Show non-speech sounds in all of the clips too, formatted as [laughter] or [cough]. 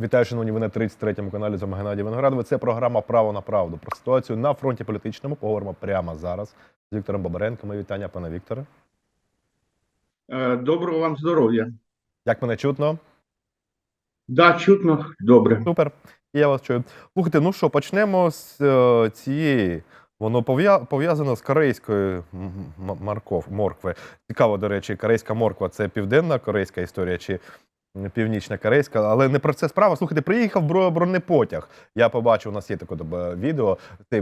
Вітаю, шановні, ви на 33-му каналі з вами Геннадій Виноградове. Це програма Право на правду. Про ситуацію на фронті політичному поговоримо прямо зараз з Віктором Бабаренко. Мої вітання, пане Вікторе. Е, Доброго вам здоров'я. Як мене чутно? Да, чутно, добре. Супер. Я вас чую. Слухайте, ну що, почнемо з е, цієї. Воно пов'я- пов'язано з корейською морков, моркви. Цікаво, до речі, корейська морква це південна корейська історія чи північна корейська, але не про це справа. Слухайте, приїхав бро- бронепотяг. Я побачив, у нас є таке відео. Цей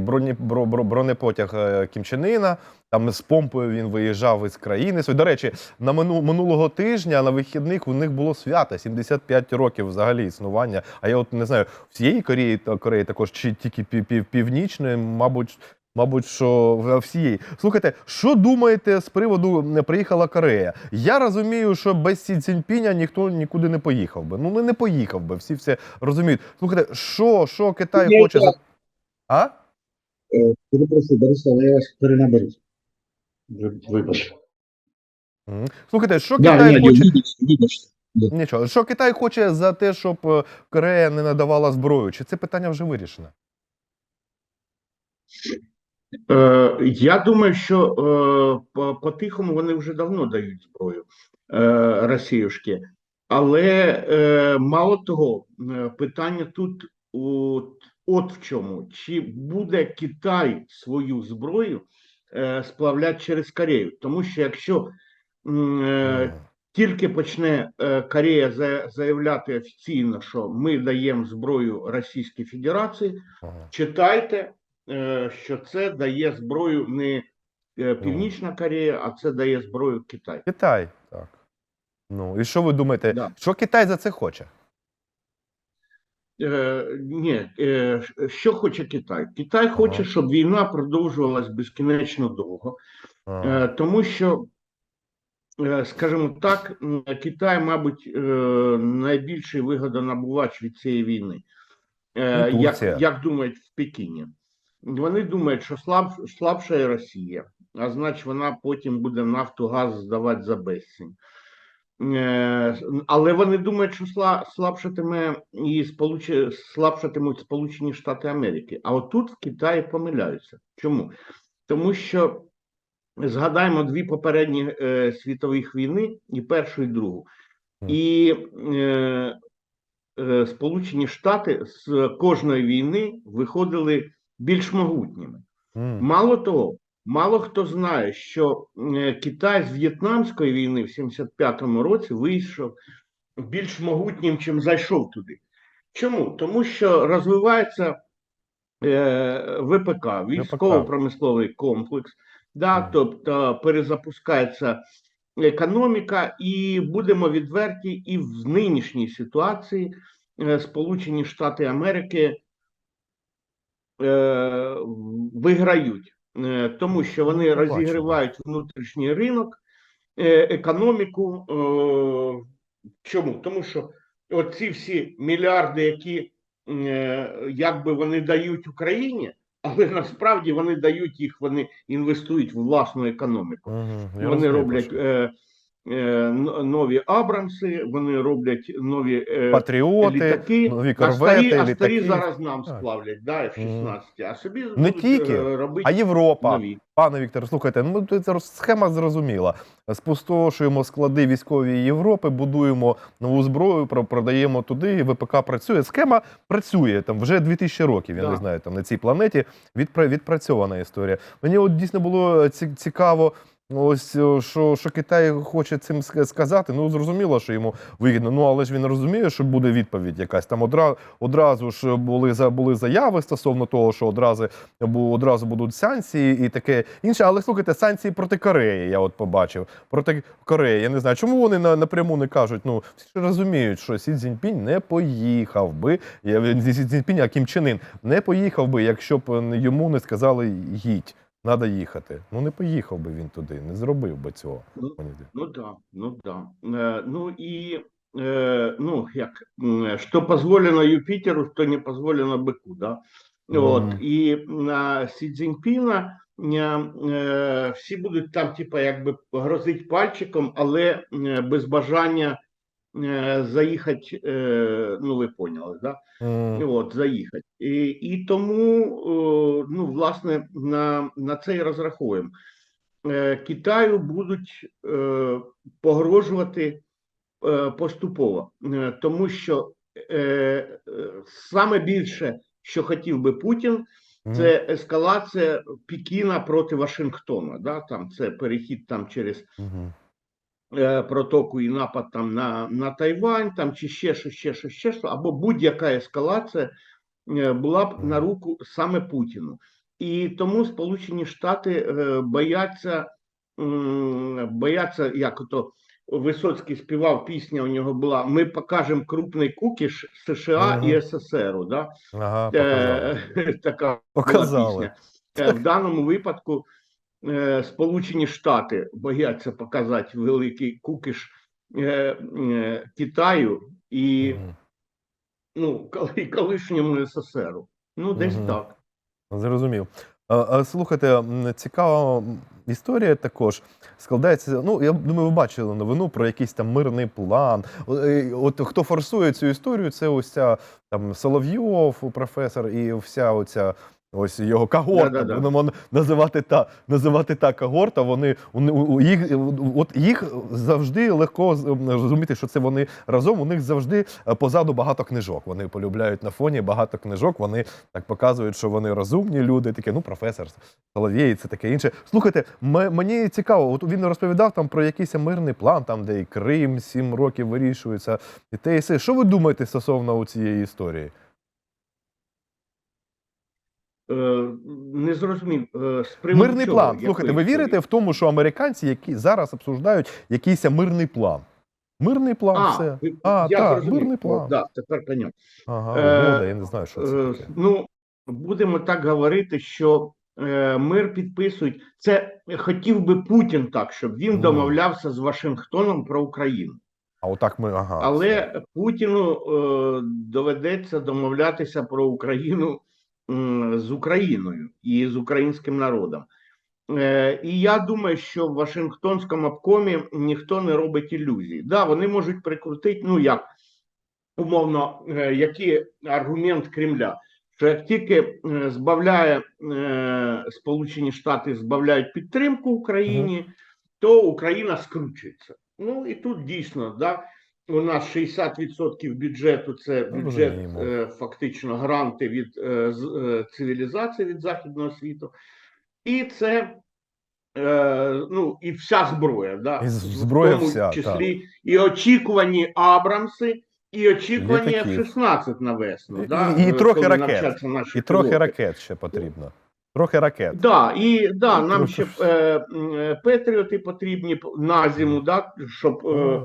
бронепотяг е, Кімчанина. Там з помпою він виїжджав із країни. До речі, на минулого тижня на вихідних у них було свято 75 років взагалі існування. А я от не знаю, всієї Кореї Кореї також чи тільки пів, пів, північної, мабуть. Мабуть, що всієї. Слухайте, що думаєте з приводу не приїхала Корея? Я розумію, що без Сі Цзіньпіня ніхто нікуди не поїхав би. Ну не, поїхав би, всі все розуміють. Слухайте, що, що Китай Я хоче за. А? Е, Перепрошую, Борислав, я вас перенаберу. Вибач. Слухайте, що Да, Китай хоче. Нічого, що Китай хоче за те, щоб е, Корея не надавала зброю? Чи це питання вже вирішено? Е, я думаю, що е, по- по-тихому вони вже давно дають зброю е, Росіюшки. Але е, мало того, е, питання тут от, от в чому: чи буде Китай свою зброю е, сплавляти через Корею? Тому що якщо е, тільки почне е, Корея за- заявляти офіційно, що ми даємо зброю Російській Федерації, читайте, що це дає зброю не е, Північна Корея, а це дає зброю Китай. Китай, так. Ну і що ви думаєте, Да. що Китай за це хоче? Е, ні, е, що хоче Китай? Китай хоче, Ага. щоб війна продовжувалась безкінечно довго, Ага. е, тому що, е, скажімо так, Китай, мабуть, е, найбільший вигодонабувач від цієї війни. Е, як, як думають в Пекіні? Вони думають, що слаб, слабша Росія, а значить, вона потім буде нафту, газ здавати за безцінь. Е, але вони думають, що сла- слабшатиме і сполуче, слабшатимуть Сполучені Штати Америки. А отут в Китаї помиляються. Чому? Тому що згадаємо дві попередні е, світових війни, і першу, і другу. І е, е, Сполучені Штати з кожної війни виходили більш могутніми. М. Мало того, мало хто знає, що е, Китай з В'єтнамської війни в 75-му році вийшов більш могутнім, чим зайшов туди. Чому? Тому що розвивається е, ВПК, військово-промисловий комплекс, да, Мгм. тобто перезапускається економіка, і будемо відверті, і в нинішній ситуації е, Сполучені Штати Америки виграють, е, тому що вони Ну, розігрівають внутрішній ринок, е, економіку. е, Чому? Тому що оці всі мільярди, які е, якби вони дають Україні, але насправді вони дають їх, вони інвестують в власну економіку. Я Вони розумію, роблять е, е, нові Абрамси, вони роблять нові е, патріоти, літаки, нові а корвети, старі, а старі зараз нам сплавлять, да, F-16, а собі Не тільки, е, робити А Європа, нові. пане Вікторе, слухайте, ну тут це схема зрозуміла. Спустошуємо склади військові Європи, будуємо нову зброю, про- продаємо туди, і ВПК працює. Схема працює там вже 2000 років. Я Да. не знаю, там на цій планеті відпра- відпрацьована історія. Мені от дійсно було ці- цікаво. Ось що, що Китай хоче цим сказати. Ну зрозуміло, що йому вигідно. Ну але ж він розуміє, що буде відповідь якась. Там одразу, одразу ж були були заяви стосовно того, що одразу одразу будуть санкції і таке інше. Але слухайте, санкції проти Кореї. Я от побачив проти Кореї. Я не знаю, чому вони на, напряму не кажуть. Ну всі ж розуміють, що Сі Цзіньпінь не поїхав би. Сі Цзіньпінь, а Кім Чен Ін не поїхав би, якщо б е, йому не сказали їдь. Треба їхати. Ну не поїхав би він туди, не зробив би цього. Ну. Ну да, ну да. Е, ну і е, ну як що позволено Юпітеру, то не позволено бику, да. От Мгм. і на Сі Цзіньпіна е, е, всі будуть там, типа, якби грозить пальчиком, але е, без бажання е, заїхати, е, ну ви поняли, да? М, От, заїхати. І, і тому, ну, власне, на, на це і розраховуємо. Е, Китаю будуть е, погрожувати е, поступово, тому що саме більше, що хотів би Путін, це ескалація Пекіна проти Вашингтона. Да? Там це перехід там через мгм. е, протоку і напад там на, на Тайвань, там чи ще що, ще що, ще що, або будь-яка ескалація е, була б на руку саме Путіну. І тому Сполучені Штати е, бояться, бояться, як ото Висоцький співав, пісня у нього була Ми покажемо крупний кукіш США і СССР. Да? Ага, показали. Е, [laughs] така була пісня. Е, В даному випадку е, Сполучені Штати бояться показати великий кукиш е, е, Китаю і ну, колишньому СССР. Ну, десь Мгм. так. Зрозумів. Слухайте, цікава історія також складається. Ну, я думаю, ви бачили новину про якийсь там мирний план. Е, От хто форсує цю історію, це ось ця там Соловйов, професор, і вся оця. Ось його когорта, Да-да-да. будемо називати та називати та когорта. Вони у, у, у їх от їх завжди легко з- м, розуміти, що це вони разом. У них завжди е, позаду багато книжок. Вони полюбляють на фоні багато книжок. Вони так показують, що вони розумні люди. Таке, ну професор Соловєй, це таке інше. Слухайте, мені цікаво. От він розповідав там про якийсь мирний план, там де і Крим сім років вирішується, і те і все. Що ви думаєте стосовно цієї історії? Е, не зрозумів. Е, Мирний чого? план. Слухайте, ви вірите в тому, що американці, які зараз обсуждають якийсь мирний план? Мирний план, А, все. А, я так, мирний план. О, да, тепер понятно. Ага, Е, я не знаю, що це Е, таке. Ну, будемо так говорити, що е, мир підписують. Це хотів би Путін так, щоб він домовлявся з Вашингтоном про Україну. А отак ми, ага. Але Путіну е, доведеться домовлятися про Україну з Україною і з українським народом. Е, і я думаю, що в Вашингтонському обкомі ніхто не робить ілюзій. Да, вони можуть прикрутити, ну як умовно, е, який аргумент Кремля, що як тільки е, збавляє Сполучені Штати збавляють підтримку Україні, то Україна скручується. Ну і тут дійсно, да, у нас 60% бюджету це Ну, бюджет е, фактично гранти від е, з- е, цивілізації від західного світу, і це. Е, ну і вся зброя, да, І зброя в тому вся, числі і очікувані Абрамси, і очікувані Літаків. F-16 на весну. І- да, і е, трохи ракет. І трохи пілоти. ракет ще потрібно. Трохи ракет. Да, і да, Ну, нам ще е, е, Петріоти потрібні на зиму, да, щоб е,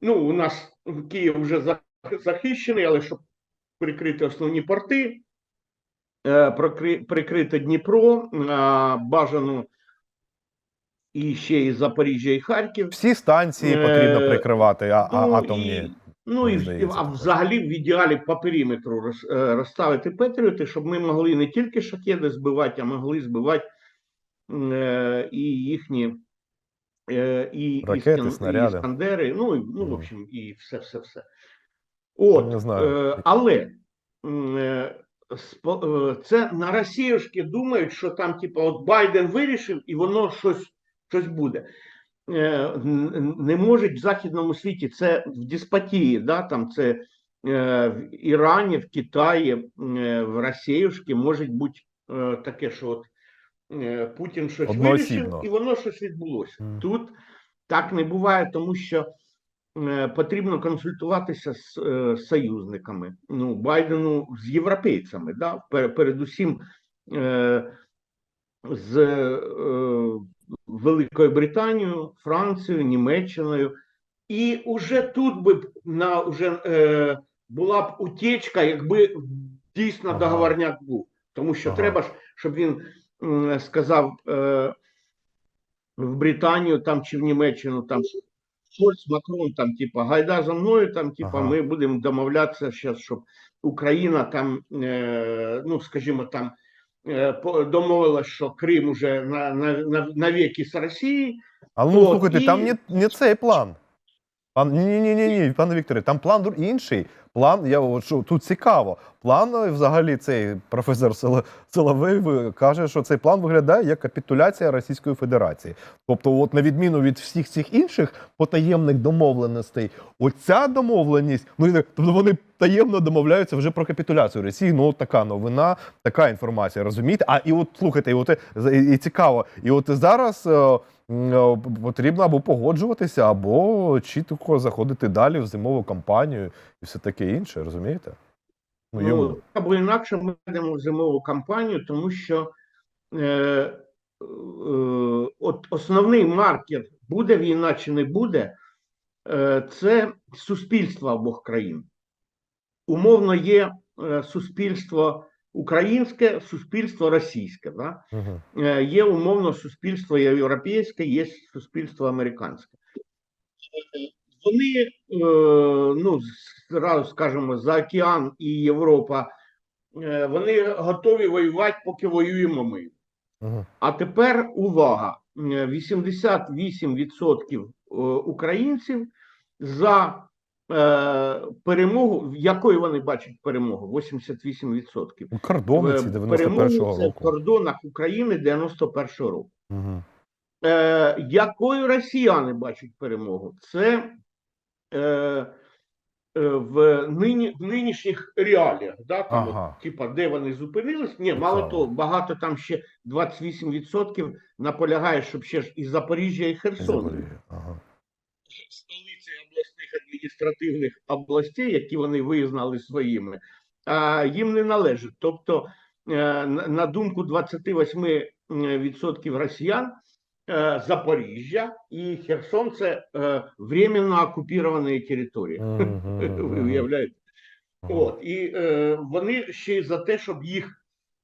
ну, у нас Київ вже захищений, але щоб прикрити основні порти, е, прикрити Дніпро, е, бажано і ще і Запоріжжя, і Харків. Всі станції Е, потрібно прикривати, а, а Ну, атомні. І, ну і здається, а взагалі в ідеалі по периметру роз, розставити Петріоти, щоб ми могли не тільки шахеди збивати, а могли збивати е, і їхні і, Ракети, і, снаряди. і Іскандери, ну, ну, в общем, і все, все, все. От, Не знаю. Е, але е, е, це на Росіюшки думають, що там, типу, от Байден вирішив, і воно щось, щось буде. Е, Не можуть в західному світі це в деспотії, да, там це е, в Ірані, в Китаї, е, в Росіюшки може бути е, таке, що от е, Путін щось Одноосібно. вирішив, і воно щось відбулося. Мгм. Тут так не буває, тому що е, потрібно консультуватися з е, союзниками. Ну, Байдену з європейцями, да? передусім е, з е, Великою Британією, Францією, Німеччиною. І уже тут би на уже е, була б утечка, якби дійсно Ага. договорняк був. Тому що Ага. треба ж, щоб він сказав е, в Британію там чи в Німеччину, там Шольц, Макрон, там, типа, гайда за мною, там, типа, Ага. ми будемо домовлятися зараз, щоб Україна там, е, ну, скажімо, там е, домовилась, що Крим уже на, на, на, навіки з Росії. Але ну слухайте, і- там не, не цей план. Пан ні, ні, ні, ні, пане Вікторе, там план інший. План, я от що тут цікаво. План е, взагалі цей професор Соловей каже, що цей план виглядає як капітуляція Російської Федерації. Тобто, от на відміну від всіх цих інших потаємних домовленостей, оця домовленість, ну тобто вони таємно домовляються вже про капітуляцію Росії. Ну от така новина, така інформація. Розумієте? А і от слухайте, і от і, і цікаво, і от зараз. Е, Потрібно або погоджуватися, або чітко заходити далі в зимову кампанію і все таке інше, розумієте? Ну. Ну, або інакше ми йдемо в зимову кампанію, тому що е, е, от основний маркер, буде війна чи не буде, е, це суспільство обох країн. Умовно, є е, суспільство українське, суспільство російське. Да? Мгм. Е, є умовно суспільство європейське, є суспільство американське. Вони, е, ну, зразу скажемо, за океан і Європа, е, вони готові воювати, поки воюємо ми. Мгм. А тепер увага: Е, 88% е, українців за перемогу, якою вони бачать перемогу? 88%. Ну, Кордони ці Е, 91-го перемогу це в кордонах України 91-го року. Мгм. Е, якою росіяни бачать перемогу? Це е, е, в, нині, в нинішніх реаліях, да, там, Ага. от, типа, де вони зупинились? Ні, мало Цікаво. того, багато там ще 28% наполягає, щоб ще ж і Запоріжжя, і Херсон. Запоріжжя. Ага. Столиці обласних адміністративних областей, які вони визнали своїми, а, їм не належить. Тобто, е, на думку 28% росіян, е, Запоріжжя і Херсон це е, временно окуповані території. Ви уявляєте? От, і е, вони ще й за те, щоб їх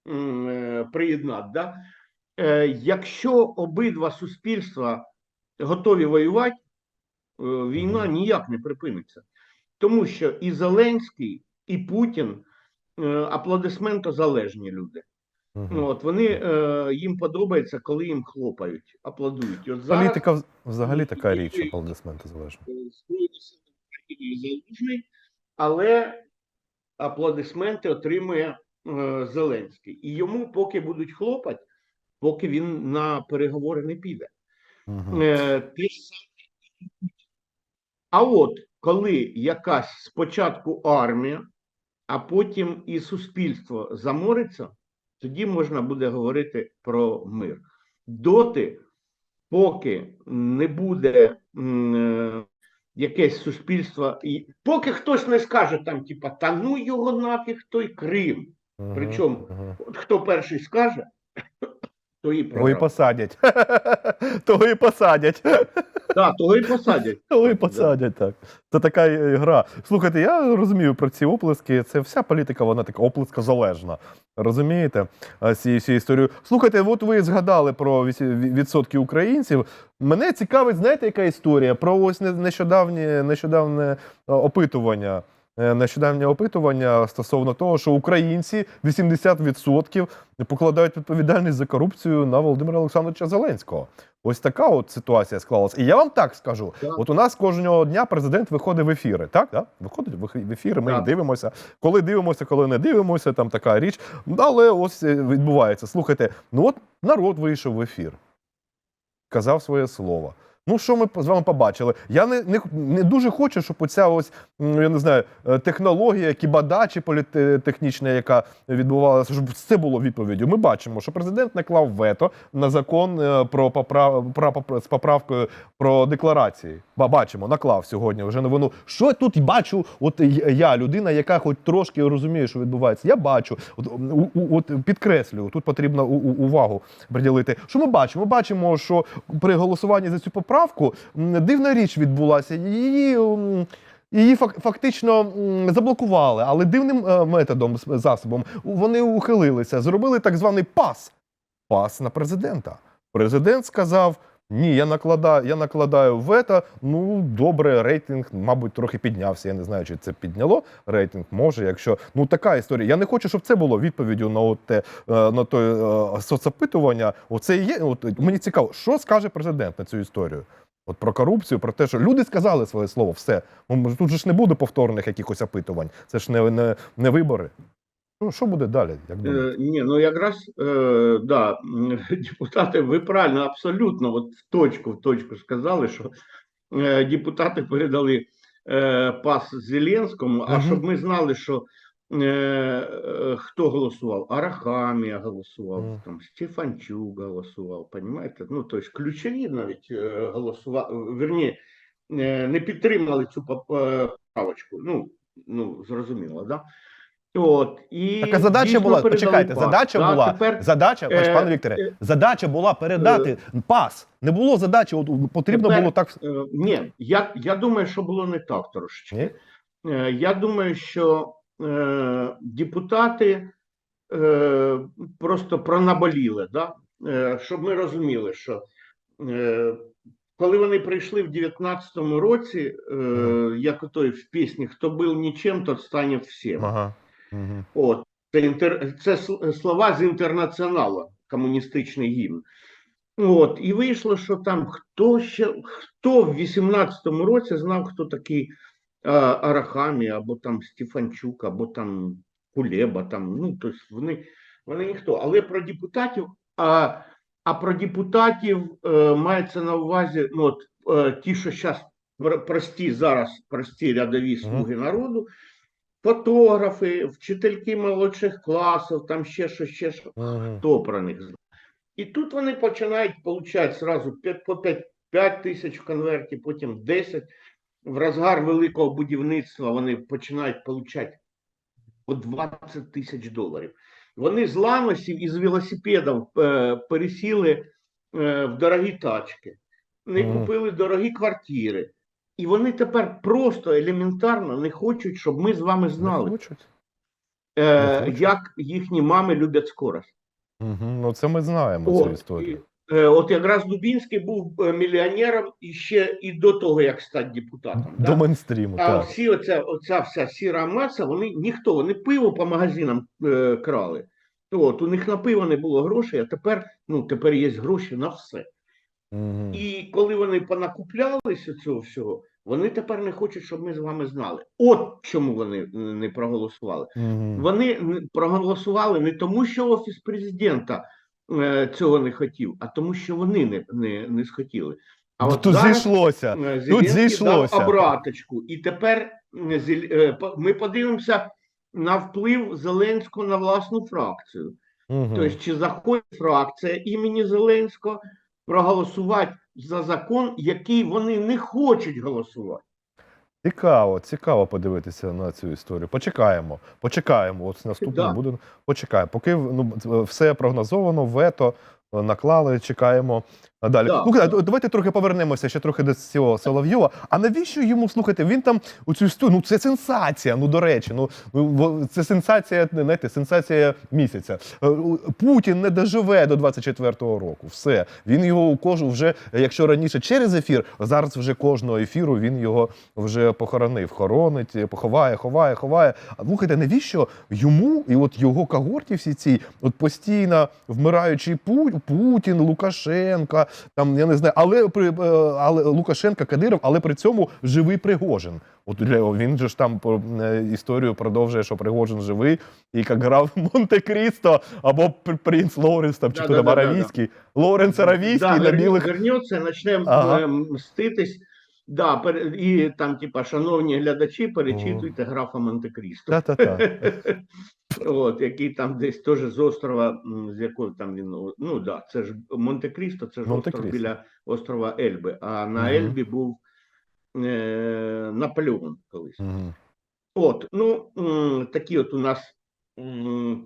е, приєднати. Да? Е, якщо обидва суспільства готові воювати, е, війна ніяк не припиниться. Тому що і Зеленський, і Путін е, аплодисментозалежні люди. Мгм. Ну, от вони е, їм подобається, коли їм хлопають, аплодують. От зараз Політика вз- взагалі така річ, аплодисменти залежно. е, залужний, але аплодисменти отримує е, Зеленський. І йому поки будуть хлопати, поки він на переговори не піде. Мгм. Е, те ж. А от коли якась спочатку армія, а потім і суспільство замориться, тоді можна буде говорити про мир. Доти, поки не буде м, е, якесь суспільство, і поки хтось не скаже там, типа, та ну його нафіг той Крим. Мгм. Причому Мгм. От хто перший скаже, [coughs] то і посадять. [laughs] Того і посадять. Так, того і посадять. Того і посадять, так. Це така е, гра. Слухайте, я розумію про ці оплески. Це вся політика, вона така оплеска залежна. Розумієте? Цією Ці всі історію. Слухайте, от ви згадали про відсотки українців. Мене цікавить, знаєте, яка історія? Про ось не- нещодавнє, нещодавне е, опитування. Е, Нещодавнє опитування стосовно того, що українці 80% покладають відповідальність за корупцію на Володимира Олександровича Зеленського. Ось така от ситуація склалася. І я вам так скажу: Так. от у нас кожного дня президент виходить в ефіри. Так, так? Виходить в ефі- ефіри, ми Так. дивимося. Коли дивимося, коли не дивимося, там така річ. Але ось е, відбувається. Слухайте, ну от народ вийшов в ефір, казав своє слово. Ну, що ми з вами побачили? Я не, не, не дуже хочу, щоб оця ось, я не знаю, е, технологія, кібада чи політехнічна, яка відбувалася, щоб це було відповіддю. Ми бачимо, що президент наклав вето на закон е, про поправ... про з поправкою про декларації. Ба- Бачимо, наклав сьогодні вже новину. Що тут бачу? От я, людина, яка хоч трошки розуміє, що відбувається. Я бачу, от, от підкреслюю, тут потрібно увагу приділити. Що ми бачимо? Ми бачимо, що при голосуванні за цю поправку дивна річ відбулася. Її. Її фактично заблокували, але дивним е, методом, засобом вони ухилилися, зробили так званий пас. Пас на президента. Президент сказав: ні, я накладаю, я накладаю вето. Ну, добре, рейтинг, мабуть, трохи піднявся. Я не знаю, чи це підняло рейтинг. Може, якщо ну така історія. Я не хочу, щоб це було відповіддю на от те, е, на те соцопитування. Оце є. От мені цікаво, що скаже президент на цю історію. От про корупцію, про те, що люди сказали своє слово, все. Ну, Тут же ж не буде повторних якихось опитувань. Це ж не, не, не вибори. Ну, що буде далі? Як? Е, ні, ну якраз е, да, [laughs] депутати, ви правильно, абсолютно, от в точку, в точку сказали, що е, депутати передали е, пас Зеленському, а Мгм. щоб ми знали, що е, е, хто голосував, Арахамія голосував, Мгм. там Стефанчук голосував, понімаєте? Ну, тобто ключові навіть е, голосували, верні, е, не підтримали цю поп- е. Ну, ну зрозуміло, да? От, і Така задача була. Почекайте, пас. задача Да, була. Тепер Задача, е, пане Вікторе, е, задача була передати пас. Не було задачі, от потрібно Тепер- було так. Е, Ні, я, я думаю, що було не так трошечки. Е, Я думаю, що е, депутати е, просто пронаболіли, да? е, щоб ми розуміли, що е, коли вони прийшли в 19-му році, е, як ото в пісні «Хто був нічим, тот стане всім». Ага. Угу. От, це, інтер... це слова з інтернаціоналу, комуністичний гімн. От, і вийшло, що там хто ще, хто в 18-му році знав, хто такий а, Арахамі, або там Стефанчук, або там Кулеба, там, ну, тобто вони, вони ніхто. Але про депутатів, а, а про депутатів е, мається на увазі, ну, от, е, ті, що зараз прості зараз, прості рядові слуги народу, фотографи, вчительки молодших класів, там ще що, ще що, Угу. хто про них знає. І тут вони починають получати сразу 5, по 5, 5 тисяч в конверті, потім 10. В розгар великого будівництва вони починають получати по 20 тисяч доларів. Вони з ланосів і з велосипедів е, пересіли е, в дорогі тачки, не купили дорогі квартири. І вони тепер просто елементарно не хочуть, щоб ми з вами знали, Хочуть. е, хочуть. як їхні мами люблять скорость. Угу. Ну це ми знаємо От, цю історію. і, е, От якраз Дубінський був е, мільйонером і ще і до того, як стати депутатом. До да? мейнстріму, А так. всі оця, оця вся сіра маса, вони ніхто, вони пиво по магазинам е, крали. От, у них на пиво не було грошей, а тепер, ну, тепер є гроші на все. Угу. І коли вони понакуплялися цього всього, вони тепер не хочуть, щоб ми з вами знали. От чому вони не проголосували. Угу. Вони проголосували не тому, що офіс президента е, цього не хотів, а тому, що вони не, не, не схотіли. А от Тут зараз зійшлося. е, Зеленський зійшлося. дав обраточку, і тепер е, ми подивимося на вплив Зеленського на власну фракцію. Угу. Тобто, чи заходить фракція імені Зеленського проголосувати за закон, який вони не хочуть голосувати. Цікаво, цікаво подивитися на цю історію. Почекаємо, почекаємо. От наступний Да. буде. Почекаємо. Поки ну, все прогнозовано, вето е, наклали, чекаємо далі. Да. Ну, да, давайте трохи повернемося ще трохи до цього Соловйова. А навіщо йому слухайте? Він там у цю історію, ну це сенсація. Ну до речі, ну це сенсація, знаєте, сенсація місяця. Е, Путін не доживе до 24-го року. Все він його у кожу вже, якщо раніше через ефір, зараз вже кожного ефіру він його вже похоронив, хоронить, поховає, ховає, ховає. А слухайте, навіщо йому і от його когорті всі ці от постійно вмираючий Путін, Лукашенка, там я не знаю, але при е, але Лукашенка, Кадиров, але при цьому живий Пригожин. От для він же ж там е, історію продовжує, що Пригожин живий, і як грав Монте-Крісто або принц Лоуренс там, чи Да, хто да, Аравійський. да, да, Лоуренс Аравійський Да, на білих. вернеться, почне Ага. ага. мститись. Да, і там, типа, шановні глядачі, перечитуйте графа Монте-Крісто. [laughs] От, який там десь теж з острова, з якого там він, ну да, це ж Монте-Крісто, це ж остров біля острова Ельби, а на. Ельбі був е, Наполеон колись. От, ну, такі от у нас,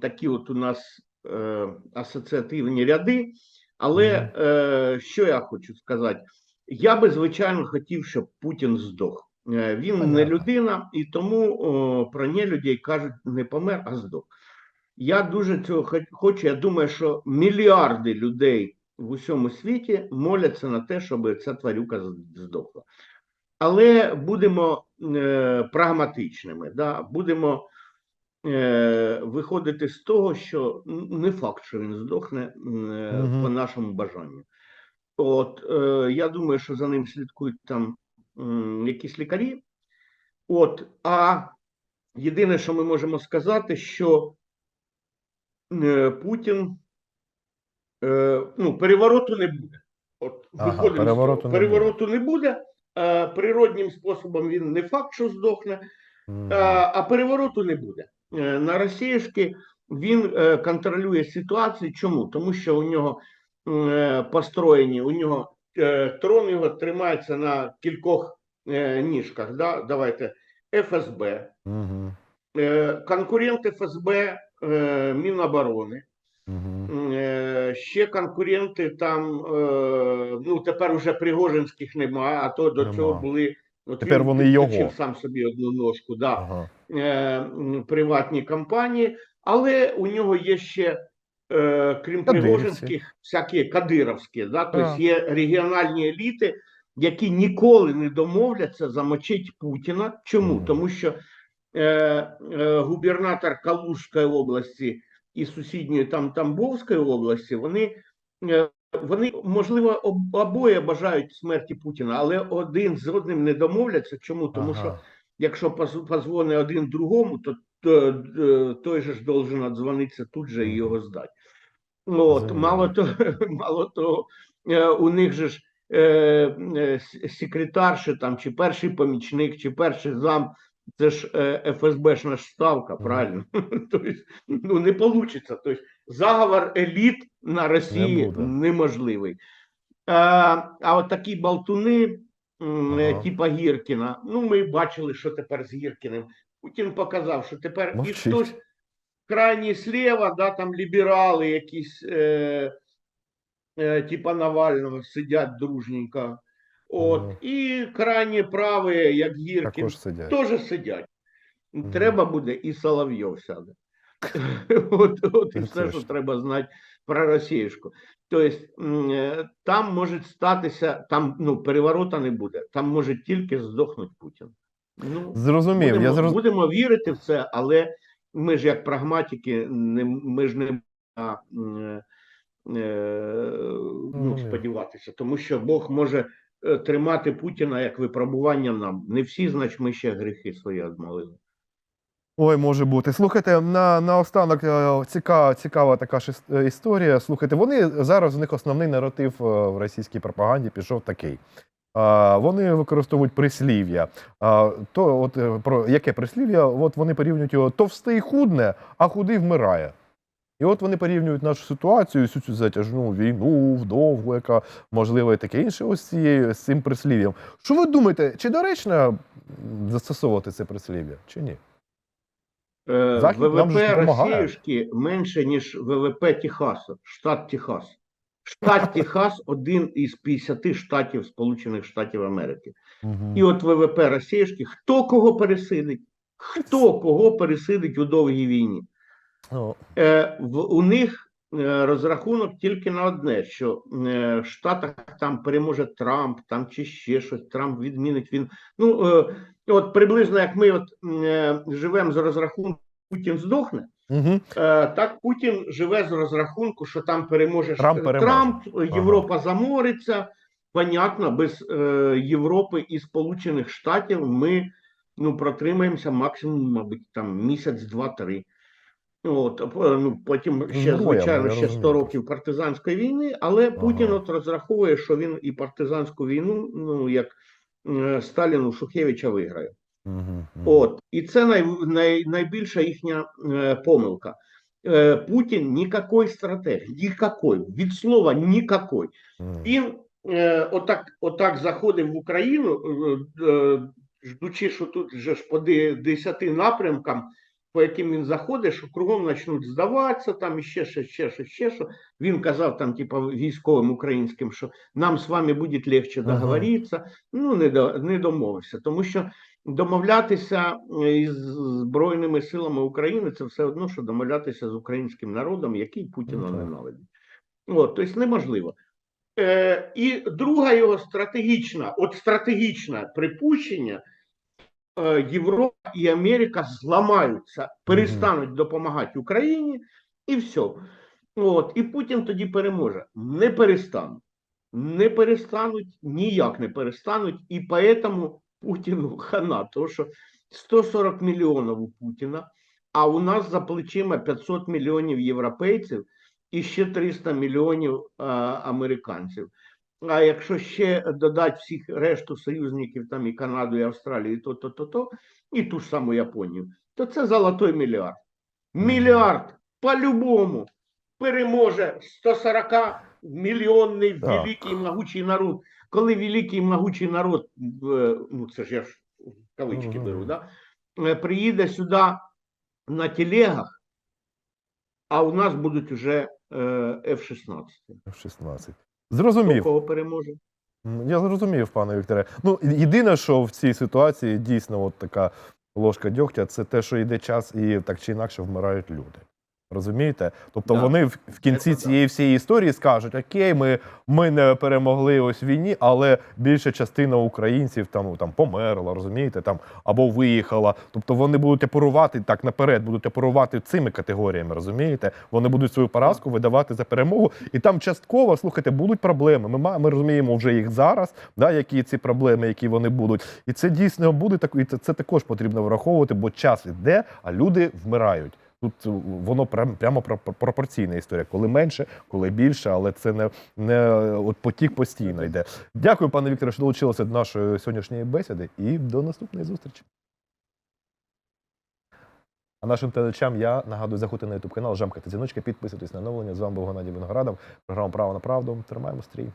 такі от у нас е, асоціативні ряди. Але е, що я хочу сказати? Я би, звичайно, хотів, щоб Путін здох. Е, він не людина, і тому о, про нелюдей кажуть не помер, а здох. Я дуже цього хо- хочу. Я думаю, що мільярди людей в усьому світі моляться на те, щоб ця тварюка здохла. Але будемо е, прагматичними, да? будемо е, виходити з того, що не факт, що він здохне е, Мгм. по нашому бажанню. От, е, я думаю, що за ним слідкують там м, якісь лікарі. От, а єдине, що ми можемо сказати, що е, Путін е, ну, перевороту не буде. От, Ага, виходимо того. перевороту не перевороту не буде. Е, природнім способом він не факт, що здохне, Мгм. а, а перевороту не буде. Е, На Росіївській він е, контролює ситуацію. Чому? Тому що у нього построєні, у нього е, трон його тримається на кількох е, ніжках. Да? Давайте ФСБ, е, конкурент ФСБ е, Міноборони. Е, Ще конкуренти там, е, ну тепер уже Пригожинських немає, а то до Нема. цього були. От Тепер він вони його. сам собі одну ножку, да, Ага. е, приватні компанії, але у нього є ще, е, крім. Пригожинських, всякі кадировські, да, тобто є регіональні еліти, які ніколи не домовляться замочити Путіна. Чому? Тому що е, е, губернатор Калужської області і сусідньої там Тамбовської області, вони, е, вони можливо об- обоє бажають смерті Путіна, але один з одним не домовляться. Чому? Тому що якщо поз- позвони один другому, то, то е, той же ж должен отдзвонитися тут же і його здати. От, мало того, [laughs] мало того, е, у них же ж е, е, там, чи перший помічник, чи перший зам, це ж е, ФСБшна ставка, правильно? [laughs] Тобто, ну не вийде. Тобто, заговор еліт на Росії буде. неможливий. А, а от такі болтуни, Ага. типа Гіркіна, ну ми бачили, що тепер з Гіркіним. Путін показав, що тепер і хтось крайній слева, да, там ліберали якісь, е, е, типа Навального, сидять дружненько. От, Ага. і крайні праві, як Гіркін, Також сидять. теж сидять. Мгм. Треба буде, і Соловйов сяде. [laughs] от, от і все, що треба знати про Росіюшку. Тобто е, там може статися, там ну, переворота не буде, там може тільки здохнути Путін. Ну, Зрозумів. будемо, Я зроз... будемо вірити в це, але ми ж як прагматики, не, ми ж не а, м, е, ну, сподіватися, тому що Бог може е, тримати Путіна як випробування нам. Не всі, значить, ми ще гріхи свої одмолили. Ой, може бути. Слухайте, на, на останок цікава, цікава така ж е, історія. Слухайте, вони зараз у них основний наратив е, в російській пропаганді пішов такий. Вони використовують прислів'я. То, от е, про яке прислів'я? От вони порівнюють його товстий худне, а худий вмирає. І от вони порівнюють нашу ситуацію, всю цю затяжну війну, вдовгу, яка можливо і таке інше, ось цією з цим прислів'ям. Що ви думаєте, чи доречно застосовувати це прислів'я, чи ні? Е, Захід ВВП. Росіюшки менше, ніж ВВП Техасу, штат Техас. Штат Техас один із 50 штатів Сполучених Штатів Америки. І от ВВП Росіюшки, хто кого пересидить? Хто кого пересидить у довгій війні? О, Е, в, у них е, розрахунок тільки на одне: що е, в Штатах там переможе Трамп, там чи ще щось, Трамп відмінить він. Ну е, от приблизно як ми от е, живемо з розрахунку, Путін здохне. Угу. Е, Так Путін живе з розрахунку, що там переможе Трамп переможе. Трамп, Європа замориться. Понятно, без е, Європи і Сполучених Штатів ми ну, протримаємося максимум, мабуть, там місяць, два-три. От, ну, потім ще, звичайно, ще 100 років партизанської війни, але Путін Ага. от розраховує, що він і партизанську війну, ну як е, Сталін у Шухевича виграє. Угу. От, і це най, най, найбільша їхня е, помилка. Е, Путін ніякої стратегії, ніякої, від слова ніякої. Він е, отак, отак заходив в Україну, е, е, ждучи, що тут вже ж по десяти напрямкам, по яким він заходить, що кругом почнуть здаватися, там і ще щось, ще ще що. Він казав там, типу, військовим українським, що нам з вами буде легше договоритися. Ну, не, до, не домовився, тому що домовлятися е, із Збройними силами України це все одно, що домовлятися з українським народом, який Путіна Ну, ненавидить. От, тобто неможливо. Е, і друга його стратегічна, от стратегічне припущення, е, Європа і Америка зламаються, перестануть допомагати Україні, і все. От, і Путін тоді переможе. Не перестануть. не перестануть, ніяк не перестануть, і поэтому Путіну хана, тому що 140 мільйонів у Путіна, а у нас за плечима 500 мільйонів європейців і ще 300 мільйонів а, американців. А якщо ще додати всіх решту союзників, там і Канаду, і Австралію, і то, то, то, то, і ту ж саму Японію, то це золотой мільярд. Мільярд по-любому переможе 140 мільйонний великий могучий народ. Коли великий могучий народ, ну це ж я ж кавички беру, да? е, приїде сюди на телегах, а у нас будуть вже е, F-16. F-16. Хто Зрозумів. кого переможе? Я зрозумів, пане Вікторе. Ну, єдине, що в цій ситуації дійсно от така ложка дьогтя, це те, що йде час і так чи інакше вмирають люди. Розумієте? Тобто Да. вони в, в кінці Це цієї всієї історії скажуть: Окей, ми, ми не перемогли ось в війні, але більша частина українців там, там померла, розумієте, там або виїхала. Тобто вони будуть оперувати так наперед, будуть оперувати цими категоріями, розумієте? Вони будуть свою поразку видавати за перемогу, і там частково, слухайте, будуть проблеми. Ми, ми розуміємо вже їх зараз, да, які ці проблеми, які вони будуть. І це дійсно буде так, і це, це також потрібно враховувати, бо час іде, а люди вмирають. Тут е, воно прям, прямо про- пропорційна історія. Коли менше, коли більше, але це не, не от потік постійно йде. Дякую, пане Вікторе, що долучилися до нашої сьогоднішньої бесіди, і до наступної зустрічі. А нашим телечам я нагадую заходьте на YouTube канал, жамкайте дзвіночки, підписуйтесь на оновлення. З вами був Геннадій Виноградов. Програма Право на правду. Тримаємо стрій.